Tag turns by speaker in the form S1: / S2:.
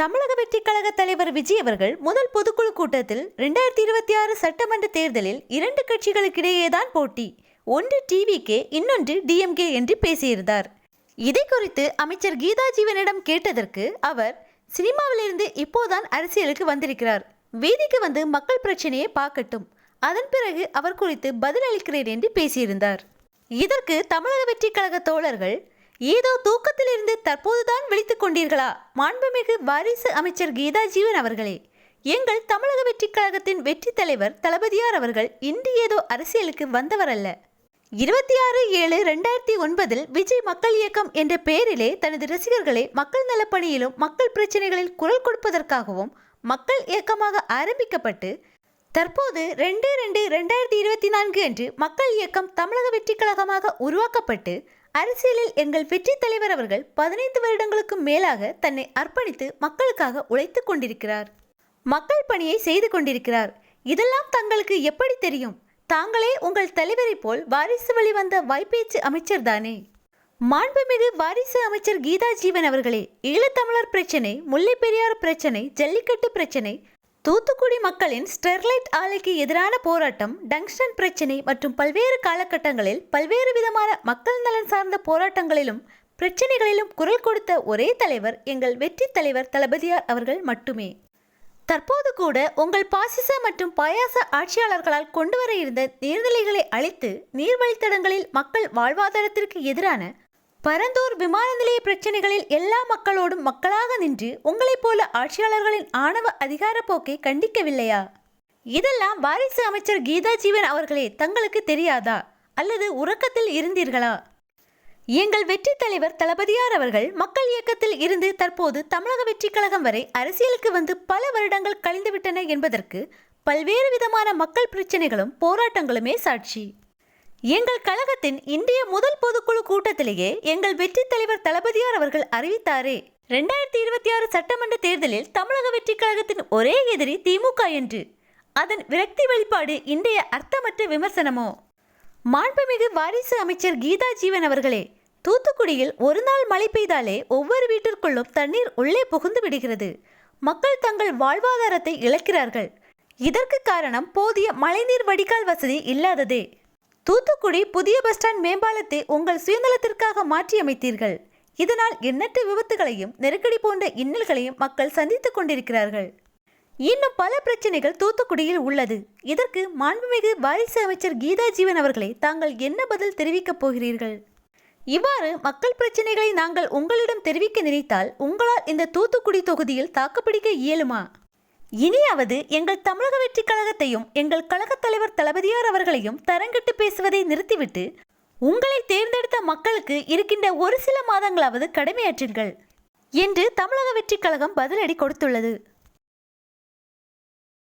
S1: தமிழக வெற்றி கழக தலைவர் விஜய் அவர்கள் முதல் பொதுக்குழு கூட்டத்தில் ரெண்டாயிரத்தி இருபத்தி ஆறு சட்டமன்ற தேர்தலில் இரண்டு கட்சிகளுக்கிடையேதான் போட்டி. ஒன்று டிவிகே இன்னொன்று டிஎம்கே என்று பேசியிருந்தார். இதை குறித்து அமைச்சர் கீதா ஜீவனிடம் கேட்டதற்கு அவர் சினிமாவிலிருந்து இப்போதான் அரசியலுக்கு வந்திருக்கிறார். வீதிக்கு வந்து மக்கள் பிரச்சனையை பார்க்கட்டும். அதன் பிறகு அவர் குறித்து பதிலளிக்கிறேன் என்று பேசியிருந்தார். இதற்கு தமிழக வெற்றி கழக தோழர்கள் ஏதோ தூக்கத்திலிருந்து தற்போதுதான் விழித்துக் கொண்டீர்களா? மாண்புமிகு வாரிசு அமைச்சர் கீதா ஜீவன் அவர்களே எங்கள் தமிழக வெற்றி கழகத்தின் வெற்றி தலைவர் தளபதியார் அவர்கள் இன்று ஏதோ அரசியலுக்கு வந்தவர் அல்ல இருபத்தி ஆறு ஏழு ரெண்டாயிரத்தி ஒன்பதில் விஜய் மக்கள் இயக்கம் என்ற பெயரிலே தனது ரசிகர்களை மக்கள் நலப்பணியிலும் மக்கள் பிரச்சனைகளில் குரல் கொடுப்பதற்காகவும் மக்கள் இயக்கமாக ஆரம்பிக்கப்பட்டு தற்போது ரெண்டு ரெண்டு ரெண்டாயிரத்தி இருபத்தி நான்கு அன்று மக்கள் இயக்கம் தமிழக வெற்றி கழகமாக உருவாக்கப்பட்டு அரசியலில் எங்கள் வெற்றி தலைவர் அவர்கள் பதினைந்து வருடங்களுக்கும் மேலாக தன்னை அர்ப்பணித்து மக்களுக்காக உழைத்துக் கொண்டிருக்கிறார். மக்கள் பணியை செய்து கொண்டிருக்கிறார். இதெல்லாம் தங்களுக்கு எப்படி தெரியும்? தாங்களே உங்கள் தலைவரைப் போல் வாரிசு வழி வந்த வாய்ப்பேச்சு அமைச்சர் தானே. மாண்புமிகு வாரிசு அமைச்சர் கீதா ஜீவன் அவர்களே ஈழத்தமிழர் பிரச்சனை முல்லை பெரியார் பிரச்சனை ஜல்லிக்கட்டு பிரச்சனை தூத்துக்குடி மக்களின் ஸ்டெர்லைட் ஆலைக்கு எதிரான போராட்டம் டங்ஸ்டன் பிரச்சனை மற்றும் பல்வேறு காலகட்டங்களில் பல்வேறு விதமான மக்கள் நலன் சார்ந்த போராட்டங்களிலும் பிரச்சனைகளிலும் குரல் கொடுத்த ஒரே தலைவர் எங்கள் வெற்றி தலைவர் தளபதியார் அவர்கள் மட்டுமே. தற்போது கூட உங்கள் பாசிச மற்றும் பாயாச ஆட்சியாளர்களால் கொண்டு வர இருந்த நீர்நிலைகளை அழித்து நீர்வழித்தடங்களில் மக்கள் வாழ்வாதாரத்திற்கு எதிரான பரந்தூர் விமான நிலைய பிரச்சனைகளில் எல்லா மக்களோடும் மக்களாக நின்று உங்களைப் போல ஆட்சியாளர்களின் ஆணவ அதிகார போக்கை கண்டிக்கவில்லையா? இதெல்லாம் வாரிசு அமைச்சர் கீதா ஜீவன் அவர்களே தங்களுக்கு தெரியாதா? அல்லது உறக்கத்தில் இருந்தீர்களா? எங்கள் வெற்றி தலைவர் தளபதியார் அவர்கள் மக்கள் இயக்கத்தில் இருந்து தற்போது தமிழக வெற்றி கழகம் வரை அரசியலுக்கு வந்து பல வருடங்கள் கழிந்துவிட்டன என்பதற்கு பல்வேறு விதமான மக்கள் பிரச்சனைகளும் போராட்டங்களுமே சாட்சி. எங்கள் கழகத்தின் இந்திய முதல் பொதுக்குழு கூட்டத்திலேயே எங்கள் வெற்றி தலைவர் தளபதியார் அவர்கள் அறிவித்தாரே. ரெண்டாயிரத்தி இருபத்தி ஆறு சட்டமன்ற தேர்தலில் தமிழக வெற்றி கழகத்தின் ஒரே எதிரி திமுக என்று. அதன் விரக்தி வெளிப்பாடு இன்றைய அர்த்தமற்ற விமர்சனமோ? மாண்புமிகு வாரிசு அமைச்சர் கீதா ஜீவன் அவர்களே தூத்துக்குடியில் ஒரு நாள் மழை பெய்தாலே ஒவ்வொரு வீட்டிற்குள்ளும் தண்ணீர் உள்ளே புகுந்து விடுகிறது. மக்கள் தங்கள் வாழ்வாதாரத்தை இழக்கிறார்கள். இதற்கு காரணம் போதிய மழைநீர் வடிகால் வசதி இல்லாததே. தூத்துக்குடி புதிய பஸ் ஸ்டாண்ட் மேம்பாலத்தை உங்கள் சுயநலத்திற்காக மாற்றியமைத்தீர்கள். இதனால் எண்ணற்ற விபத்துகளையும் நெருக்கடி போன்ற இன்னல்களையும் மக்கள் சந்தித்துக் கொண்டிருக்கிறார்கள். இன்னும் பல பிரச்சனைகள் தூத்துக்குடியில் உள்ளது. இதற்கு மாண்புமிகு வாரிசு அமைச்சர் கீதா ஜீவன் அவர்களே தாங்கள் என்ன பதில் தெரிவிக்கப் போகிறீர்கள்? இவ்வாறு மக்கள் பிரச்சனைகளை நாங்கள் உங்களிடம் தெரிவிக்க நினைத்தால் உங்களால் இந்த தூத்துக்குடி தொகுதியில் தாக்குப்பிடிக்க இயலுமா? இனியாவது எங்கள் தமிழக வெற்றி கழகத்தையும் எங்கள் கழகத் தலைவர் தளபதியார் அவர்களையும் தரங்கிட்டு பேசுவதை நிறுத்திவிட்டு உங்களை தேர்ந்தெடுத்த மக்களுக்கு இருக்கின்ற ஒரு சில மாதங்களாவது கடமையாற்றுங்கள் என்று தமிழக வெற்றி கழகம் பதிலடி கொடுத்துள்ளது.